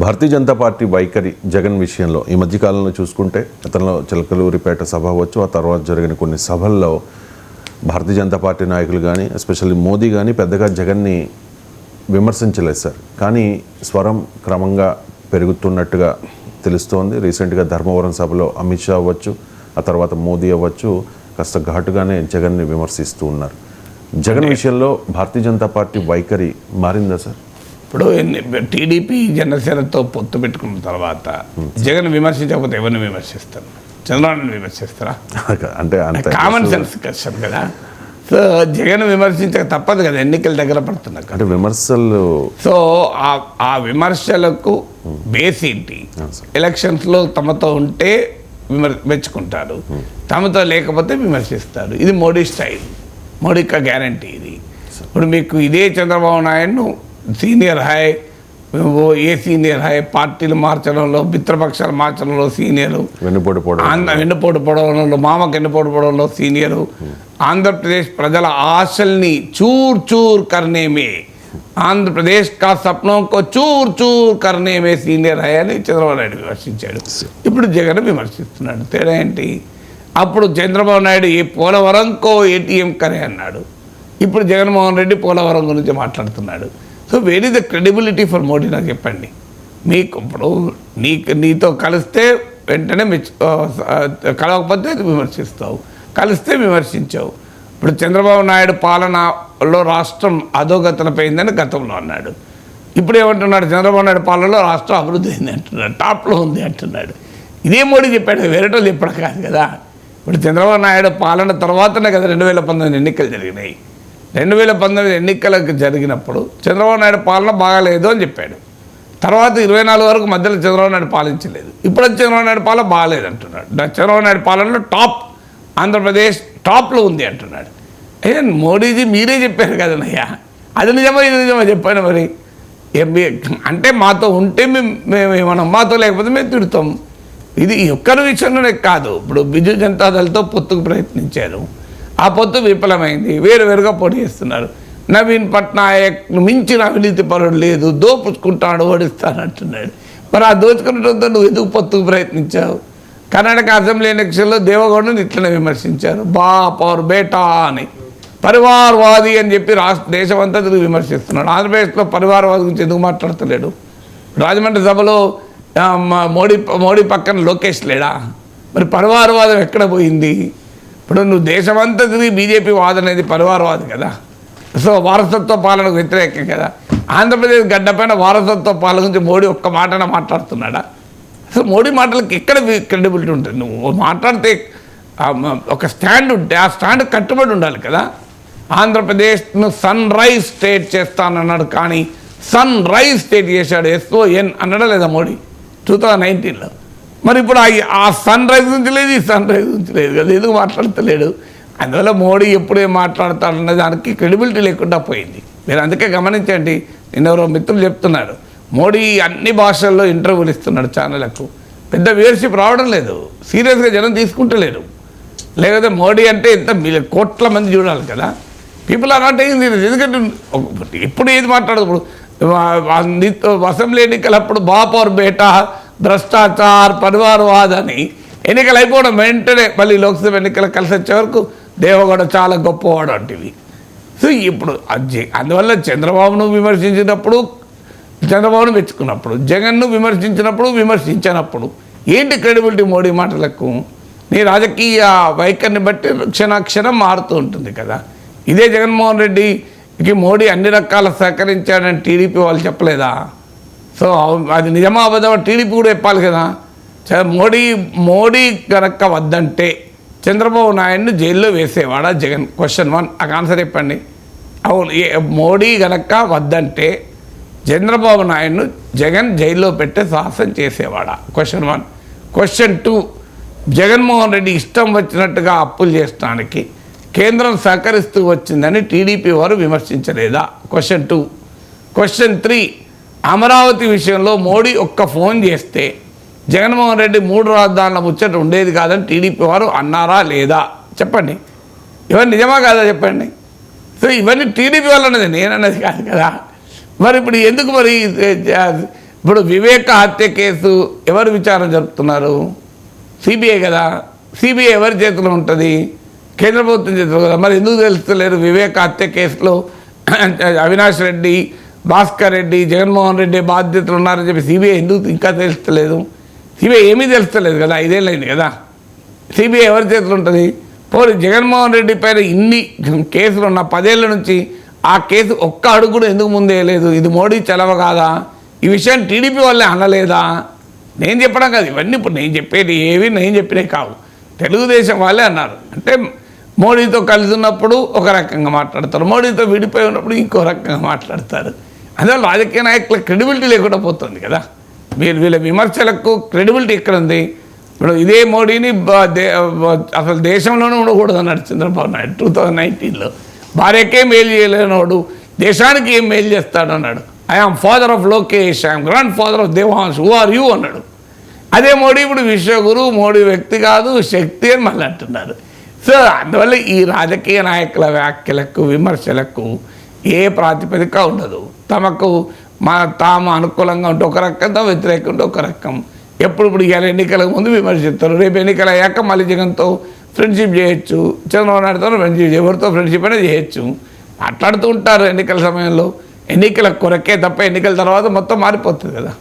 Bharatiya Janata party వైఖరి జగన్ విషయంలో ఈ మధ్యకాలంలో చూసుకుంటే అతనిలో చిలకలూరిపేట సభ అవ్వచ్చు ఆ తర్వాత జరిగిన కొన్ని సభల్లో భారతీయ జనతా పార్టీ నాయకులు కానీ ఎస్పెషల్లీ మోదీ కానీ పెద్దగా జగన్ని విమర్శించలేదు సార్. కానీ స్వరం క్రమంగా పెరుగుతున్నట్టుగా తెలుస్తోంది. రీసెంట్గా ధర్మవరం సభలో అమిత్ షా అవ్వచ్చు ఆ తర్వాత మోదీ అవ్వచ్చు కాస్త ఘాటుగానే జగన్ని విమర్శిస్తూ ఉన్నారు. జగన్ విషయంలో భారతీయ జనతా పార్టీ వైఖరి మారిందా సార్? ఇప్పుడు టీడీపీ జనసేనతో పొత్తు పెట్టుకున్న తర్వాత జగన్ విమర్శించకపోతే ఎవరిని విమర్శిస్తారు? చంద్రబాబుని విమర్శిస్తారా? అంటే కామన్ సెన్స్ క్వశ్చన్ కదా. సో జగన్ విమర్శించక తప్పదు కదా ఎన్నికల దగ్గర పడుతున్నాక అంటే విమర్శలు సో ఆ- విమర్శలకు బేస్ ఏంటి? ఎలక్షన్స్లో తమతో ఉంటే విమర్ మెచ్చుకుంటారు. తమతో లేకపోతే విమర్శిస్తారు. ఇది మోడీ స్టైల్. మోడీ యొక్క గ్యారంటీ ఇది. ఇప్పుడు మీకు ఇదే చంద్రబాబు నాయుడును సీనియర్ హై ఏ సీనియర్ హై పార్టీలు మార్చడంలో మిత్రపక్షాలు మార్చడంలో సీనియరు. వెన్నుపోటు వెన్నుపోటు పొడవడంలో మామకు వెన్నుపోటు పొడవడంలో సీనియరు. ఆంధ్రప్రదేశ్ ప్రజల ఆశల్ని చూర్ చూర్ కర్నేమే. ఆంధ్రప్రదేశ్ కా సప్నం కో చూర్ చూర్ కర్నేమే సీనియర్ హై అని చంద్రబాబు నాయుడు విమర్శించాడు. ఇప్పుడు జగన్ విమర్శిస్తున్నాడు. తేడా ఏంటి? అప్పుడు చంద్రబాబు నాయుడు ఈ పోలవరంకో ఏటీఎం కరే అన్నాడు. ఇప్పుడు జగన్మోహన్ రెడ్డి పోలవరం గురించి మాట్లాడుతున్నాడు. So where is the credibility for Modi నాకు చెప్పండి. మీకు ఇప్పుడు నీకు నీతో కలిస్తే వెంటనే మెచ్చు కలవకపోతే విమర్శిస్తావు. కలిస్తే విమర్శించావు. ఇప్పుడు చంద్రబాబు నాయుడు పాలనలో రాష్ట్రం అధోగతన పోయిందని గతంలో అన్నాడు. ఇప్పుడు ఏమంటున్నాడు? చంద్రబాబు నాయుడు పాలనలో రాష్ట్రం అభివృద్ధి అయింది అంటున్నాడు. టాప్లో ఉంది అంటున్నాడు. ఇదే మోడీ చెప్పాడు. వేరేటోళ్ళు చెప్పడం కాదు కదా. ఇప్పుడు చంద్రబాబు నాయుడు పాలన తర్వాతనే కదా రెండు వేల పంతొమ్మిది ఎన్నికలు జరిగినాయి. రెండు వేల పంతొమ్మిది ఎన్నికలకు జరిగినప్పుడు చంద్రబాబు నాయుడు పాలన బాగాలేదు అని చెప్పాడు. తర్వాత ఇరవై నాలుగు వరకు మధ్యలో చంద్రబాబు నాయుడు పాలించలేదు. ఇప్పుడు చంద్రబాబు నాయుడు పాలన బాగాలేదు అంటున్నాడు. చంద్రబాబు నాయుడు పాలనలో టాప్ ఆంధ్రప్రదేశ్ టాప్లో ఉంది అంటున్నాడు. అయ్యా మోడీజీ మీరే చెప్పారు కదనయ్యా అది నిజమో ఇది నిజమో చెప్పాను మరి. అంటే మాతో ఉంటే మేము మేము ఏమన్నా మాతో లేకపోతే మేము తిడతాం. ఇది ఒక్కరి విషయంలోనే కాదు. ఇప్పుడు బిజు జనతాదళతో పొత్తుకు ప్రయత్నించారు. ఆ పొత్తు విఫలమైంది. వేరు వేరుగా పోటీ చేస్తున్నారు. నవీన్ పట్నాయక్ మించిన అవినీతి పరుడు లేదు. దోపుకుంటాడు ఓడిస్తాను అంటున్నాడు. మరి ఆ దోచుకున్నట్టు నువ్వు ఎందుకు పొత్తుకు ప్రయత్నించావు? కర్ణాటక అసెంబ్లీ ఎలక్షన్లో దేవగౌడను ఇట్లనే విమర్శించారు. బా పవర్ బేటా అని. పరివారవాది అని చెప్పి రాష్ట్ర దేశమంతా తిరిగి విమర్శిస్తున్నాడు. ఆంధ్రప్రదేశ్లో పరివారవాది గురించి ఎందుకు మాట్లాడతలేడు? రాజమండ్రి సభలో మోడీ మోడీ పక్కన లోకేష్ లేడా? మరి పరివారవాదం ఎక్కడ పోయింది? ఇప్పుడు నువ్వు దేశమంతా తిరిగి బీజేపీ వాదం అనేది పరివారవాది కదా. సో వారసత్వ పాలనకు వ్యతిరేకం కదా. ఆంధ్రప్రదేశ్ గడ్డపైన వారసత్వ పాలన గురించి మోడీ ఒక్క మాటన మాట్లాడుతున్నాడా? అసలు మోడీ మాటలకు ఎక్కడ క్రెడిబిలిటీ ఉంటుంది? నువ్వు మాట్లాడితే ఒక స్టాండ్ ఉంటే ఆ స్టాండ్ కట్టుబడి ఉండాలి కదా. ఆంధ్రప్రదేశ్ను సన్ రైజ్ స్టేట్ చేస్తానన్నాడు కానీ సన్ రైజ్ స్టేట్ చేశాడు ఎస్ఓఎన్ అన్నాడా లేదా మోడీ? టూ థౌజండ్ నైన్టీన్లో. మరి ఇప్పుడు ఆ- సన్ రైజ్ నుంచి లేదు ఈ సన్ రైజ్ నుంచి లేదు కదా ఎందుకు మాట్లాడతలేడు? అందువల్ల మోడీ ఎప్పుడు ఏం మాట్లాడతాడన్న దానికి క్రెడిబిలిటీ లేకుండా పోయింది. మీరు అందుకే గమనించండి నిన్నెవరో మిత్రులు చెప్తున్నారు మోడీ అన్ని భాషల్లో ఇంటర్వ్యూలు ఇస్తున్నాడు ఛానళ్ళకు. పెద్ద వ్యూవర్షిప్ రావడం లేదు సీరియస్గా జనం తీసుకుంటలేరు. లేకపోతే మోడీ అంటే ఇంత కోట్ల మంది చూడాలి కదా. పీపుల్ ఆర్ నాట్ అయింది ఎందుకంటే ఇప్పుడు ఏది మాట్లాడదు ఇప్పుడు వా- వా- ని- అసెంబ్లీ ఎన్నికలప్పుడు బేటా భ్రష్టాచార్ పరివారవాద్ అని ఎన్నికలు అయిపోవడం వెంటనే మళ్ళీ లోక్సభ ఎన్నికలు కలిసి వచ్చే వరకు దేవగౌడ చాలా గొప్పవాడు అంటివి. సో ఇప్పుడు అది- అందువల్ల చంద్రబాబును విమర్శించినప్పుడు చంద్రబాబును మెచ్చుకున్నప్పుడు జగన్ను విమర్శించినప్పుడు విమర్శించినప్పుడు ఏంటి క్రెడిబిలిటీ మోడీ మాటలకు? నీ రాజకీయ వైఖరిని బట్టి క్షణాక్షణం మారుతూ ఉంటుంది కదా. ఇదే జగన్మోహన్ రెడ్డికి మోడీ అన్ని రకాల సహకరించాడని టీడీపీ వాళ్ళు చెప్పలేదా? సో అది నిజమా అబద్ధమా టీడీపీ కూడా చెప్పాలి కదా. మోడీ మోడీ కనుక వద్దంటే చంద్రబాబు నాయుడిని జైల్లో వేసేవాడా జగన్? క్వశ్చన్ వన్ ఆ ఆన్సర్ చెప్పండి. అవును మోడీ గనక వద్దంటే చంద్రబాబు నాయుడును జగన్ జైల్లో పెట్టే సాహసం చేసేవాడా? Question one question two Jaganmohan Reddy ఇష్టం వచ్చినట్టుగా అప్పులు చేసడానికి కేంద్రం సహకరిస్తూ వచ్చిందని టీడీపీ వారు విమర్శించలేదా? Question two question three Amaravati విషయంలో మోడీ ఒక్క ఫోన్ చేస్తే జగన్మోహన్ రెడ్డి మూడు రాజధానుల ముచ్చట ఉండేది కాదని టీడీపీ వారు అన్నారా లేదా? చెప్పండి. ఇవన్నీ నిజమా కాదా చెప్పండి? సో ఇవన్నీ టీడీపీ వల్ల అన్నది నేను అన్నది కాదు కదా. మరి ఇప్పుడు ఎందుకు మరి ఇప్పుడు వివేక హత్య కేసు ఎవరు విచారణ జరుపుతున్నారు? సిబిఐ కదా. సిబిఐ ఎవరి చేతిలో ఉంటుంది? కేంద్ర ప్రభుత్వం చేతిలో కదా. మరి ఎందుకు తెలుస్తలేరు వివేక హత్య కేసులో? అవినాష్ రెడ్డి భాస్కర్ రెడ్డి జగన్మోహన్ రెడ్డి బాధ్యతలు ఉన్నారని చెప్పి సిబిఐ ఎందుకు ఇంకా తెలుస్తలేదు? సిబిఐ ఏమీ తెలుస్తలేదు కదా ఐదేళ్ళైంది కదా. సిబిఐ ఎవరి చేతిలో ఉంటుంది? పోనీ జగన్మోహన్ రెడ్డి పైన ఇన్ని కేసులు ఉన్న పదేళ్ళ నుంచి ఆ కేసు ఒక్క అడుగు కూడా ఎందుకు ముందేయలేదు ఇది మోడీ చలవ కాదా? ఈ విషయం టీడీపీ వాళ్ళే అనలేదా? నేను చెప్పడం కాదు ఇవన్నీ ఇప్పుడు నేను చెప్పేది ఏవి నేను చెప్పినవి కావు. తెలుగుదేశం వాళ్ళే అన్నారు. అంటే మోడీతో కలిసి ఉన్నప్పుడు ఒక రకంగా మాట్లాడతారు మోడీతో విడిపోయి ఉన్నప్పుడు ఇంకో రకంగా మాట్లాడతారు. అందువల్ల రాజకీయ నాయకుల క్రెడిబిలిటీ లేకుండా పోతుంది కదా. మీరు వీళ్ళ విమర్శలకు క్రెడిబిలిటీ ఇక్కడ ఉంది ఇప్పుడు ఇదే మోడీని అసలు దేశంలోనే ఉండకూడదు అన్నాడు చంద్రబాబు నాయుడు టూ థౌజండ్ నైన్టీన్లో భార్యకే మేలు చేయలేనోడు దేశానికి ఏం మేలు చేస్తాడు అన్నాడు. I am father of Lokesh I am grandfather of Devansh who are you అన్నాడు. అదే మోడీ ఇప్పుడు విశ్వగురు మోడీ వ్యక్తి కాదు శక్తి అని మళ్ళీ అంటున్నారు. సో అందువల్ల ఈ రాజకీయ నాయకుల వ్యాఖ్యలకు విమర్శలకు ఏ ప్రాతిపదిక ఉండదు. తమకు మా తాము అనుకూలంగా ఉంటే ఒక రకం తాము వ్యతిరేకంగా ఉంటే ఒక రకం ఎప్పుడు ఇప్పుడు ఇవాళ ఎన్నికలకు ముందు విమర్శిస్తారు. రేపు ఎన్నికలు అయ్యాక మళ్ళీ జగన్తో ఫ్రెండ్షిప్ చేయొచ్చు. చంద్రబాబు నాయుడుతో ఫ్రెండ్షిప్ ఎవరితో ఫ్రెండ్షిప్ అయినా చేయొచ్చు. మాట్లాడుతూ ఉంటారు ఎన్నికల సమయంలో. ఎన్నికల కొరకే తప్ప ఎన్నికల తర్వాత మొత్తం మారిపోతుంది కదా.